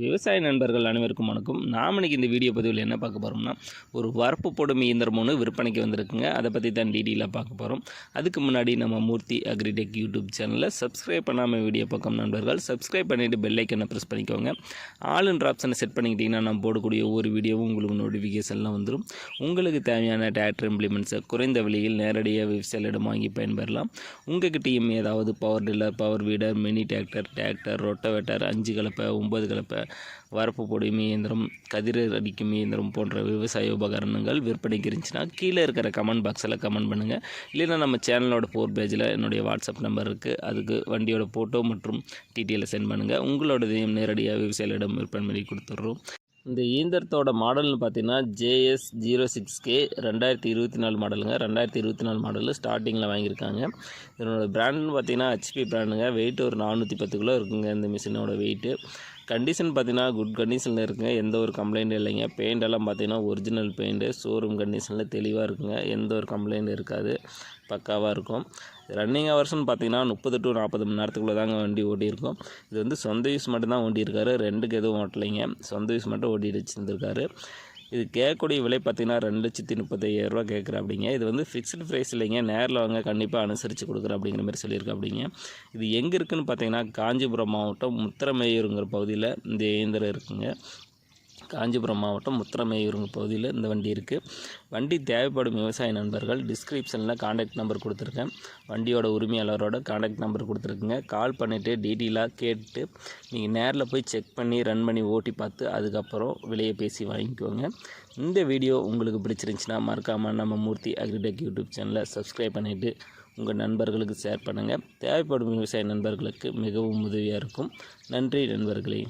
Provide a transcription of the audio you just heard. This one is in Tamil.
விவசாய நண்பர்கள் அனைவருக்கும் வணக்கம். நாம் இன்றைக்கி இந்த வீடியோ பதிவில் என்ன பார்க்க போகிறோம்னா ஒரு வரப்பு போடும் இயந்திரம் ஒன்று விற்பனைக்கு வந்திருக்குங்க. அதை பற்றி தான் டீட்டெயிலாக பார்க்க போகிறோம் அதுக்கு முன்னாடி நம்ம மூர்த்தி அக்ரிடெக் யூடியூப் சேனலில் சப்ஸ்கிரைப் பண்ணாமல் வீடியோ பக்கம் நண்பர்கள் சப்ஸ்கிரைப் பண்ணிவிட்டு பெல்லைக்கனை ப்ரெஸ் பண்ணிக்கோங்க. ஆளுன்ற ஆப்ஷனை செட் பண்ணிக்கிட்டிங்கன்னா நம்ம போடக்கூடிய ஒவ்வொரு வீடியோவும் உங்களுக்கு நோட்டிஃபிகேஷன்லாம் வந்துடும் உங்களுக்கு தேவையான டிராக்டர் இம்ப்ளிமெண்ட்ஸை குறைந்த விலையில் நேரடியாக விவசாயிடம் வாங்கி பயன்பெறலாம். உங்ககிட்டயும் ஏதாவது power tiller power weeder mini tractor tractor rotavator அஞ்சு கலப்பை ஒம்பது கலப்பை வரப்பு பொடியும் இயந்திரம் கதிர் அடிக்கும் இயந்திரம் போன்ற விவசாய உபகரணங்கள் விற்பனைக்கு இருந்துச்சுன்னா கீழே இருக்கிற கமெண்ட் பாக்ஸில் கமெண்ட் பண்ணுங்கள் இல்லைன்னா நம்ம சேனலோட ஃபோர் பேஜில் என்னுடைய வாட்ஸ்அப் நம்பர் இருக்குது அதுக்கு வண்டியோட ஃபோட்டோ மற்றும் டீட்டெயிலை சென்ட் பண்ணுங்கள் உங்களோடதையும் நேரடியாக விவசாயிகளிடம் விற்பனை பண்ணி கொடுத்துட்றோம். இந்த இயந்திரத்தோட மாடல்னு பார்த்தீங்கன்னா ஜேஎஸ் ஜீரோ சிக்ஸ் கே ரெண்டாயிரத்தி இருபத்தி நாலு மாடலுங்க ரெண்டாயிரத்தி இருபத்தி நாலு மாடலு ஸ்டார்டிங்கில் வாங்கியிருக்காங்க. இதனோட பிராண்டுன்னு பார்த்தீங்கன்னா ஹெச்பி பிராண்டுங்க வெயிட் ஒரு நானூற்றி பத்து கிலோ இருக்குங்க. இந்த மிஷினோட வெயிட்டு கண்டிஷன் பார்த்தீங்கன்னா குட் கண்டிஷனில் இருக்குங்க. எந்த ஒரு கம்ப்ளைண்ட்டும் இல்லைங்க. பெயிண்ட் எல்லாம் பார்த்தீங்கன்னா ஒரிஜினல் பெயிண்ட்டு ஷோரூம் கண்டிஷனில் தெளிவாக இருக்குங்க. எந்த ஒரு கம்ப்ளைண்ட் இருக்காது. பக்காவாக இருக்கும். ரன்னிங் ஹவர்ஸ்னு பார்த்தீங்கன்னா முப்பது டு நாற்பது மணி நேரத்துக்குள்ளே தாங்க வண்டி ஓட்டியிருக்கோம். இது வந்து சொந்த யூஸ் மட்டும்தான் ஓட்டியிருக்காரு. ரெண்டுக்கு எதுவும் ஓட்டலைங்க. சொந்த யூஸ் மட்டும் ஓட்டிட்டு வச்சுருந்துருக்காரு. இது கேட்கக்கூடிய விலை பார்த்தீங்கன்னா ரெண்டு லட்சத்தி முப்பத்தையாயிரரூவா கேட்குற அப்படிங்க. இது வந்து ஃபிக்ஸ்டு ப்ரைஸ் இல்லைங்க. நேரில் வாங்க கண்டிப்பாக அனுசரித்து கொடுக்குற அப்படிங்கிற மாதிரி சொல்லியிருக்க அப்படிங்க. இது எங்கே இருக்குதுன்னு பார்த்தீங்கன்னா காஞ்சிபுரம் மாவட்டம் முத்திரமேயூருங்கிற பகுதியில் இந்த இயந்திரம் இருக்குங்க. காஞ்சிபுரம் மாவட்டம் முத்திரமேயூருங்க பகுதியில் இந்த வண்டி இருக்குது வண்டி தேவைப்படும் விவசாய நண்பர்கள் டிஸ்கிரிப்ஷனில் காண்டாக்ட் நம்பர் கொடுத்துருக்கேன். வண்டியோட உரிமையாளரோட காண்டாக்ட் நம்பர் கொடுத்துருக்குங்க. கால் பண்ணிவிட்டு டீட்டெயிலாக கேட்டு நீங்கள் நேரில் போய் செக் பண்ணி ரன் பண்ணி ஓட்டி பார்த்து அதுக்கப்புறம் விலையை பேசி வாங்கிக்கோங்க. இந்த வீடியோ உங்களுக்கு பிடிச்சிருந்துச்சின்னா மறக்காமல் நம்ம மூர்த்தி அக்ரிடெக் யூடியூப் சேனலை சப்ஸ்கிரைப் பண்ணிவிட்டு உங்கள் நண்பர்களுக்கு ஷேர் பண்ணுங்கள் தேவைப்படும் விவசாய நண்பர்களுக்கு மிகவும் உதவியாக இருக்கும். நன்றி நண்பர்களே.